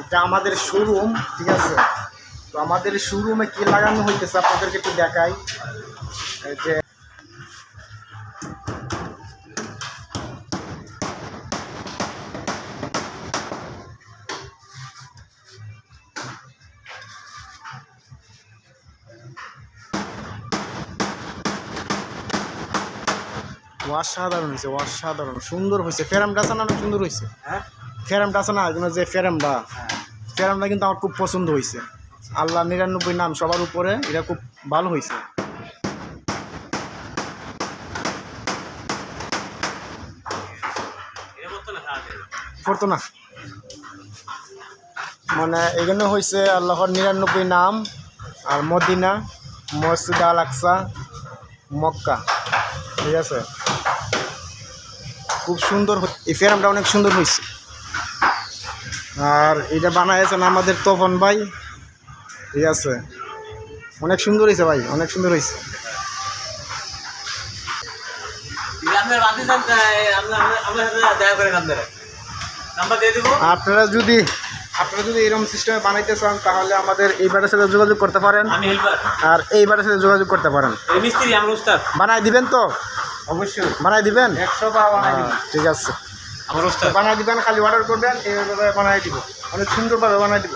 এটা আমাদের শোরুম ঠিক আছে? তো আমাদের শোরুমে কি লাগানো হইতেছে আপনাদেরকে একটু দেখাই। যে অসাধারণ হয়েছে অসাধারণ সুন্দর হয়েছে ফেরাম আছে অনেক সুন্দর হয়েছে হ্যাঁ? ফেরামটা আছে না যে ফেরামটা ফেরামটা কিন্তু আমার খুব পছন্দ হয়েছে। আল্লাহ নিরানব্বই নাম সবার উপরে এটা খুব ভালো হয়েছে। না। মানে এখানে হয়েছে আল্লাহর নিরানব্বই নাম আর মদিনা মসজিদ আল আকসা মক্কা। ঠিক আছে? খুব সুন্দর এই ফেরামটা অনেক সুন্দর হয়েছে। আর এটা বানাইছেন আমাদের তপন ভাই। ঠিক আছে? অনেক সুন্দর হয়েছে ভাই অনেক সুন্দর হয়েছে আপনার। যদি আপনারা যদি এরকম সিস্টেমে বানাইতে চান তাহলে আমাদের এই বারের সাথে যোগাযোগ করতে পারেন। আর এই বারের সাথে যোগাযোগ করতে পারেন। এই মিস্ত্রি আমার উস্তাদ। বানাই দিবেন তো? অবশ্যই। বানাই দিবেন? একশো হ্যাঁ, ঠিক আছে। বানাই দিবেন খালি অর্ডার করবেন এইভাবে বানাই দিব। অনেক সুন্দরভাবে বানাই দিব।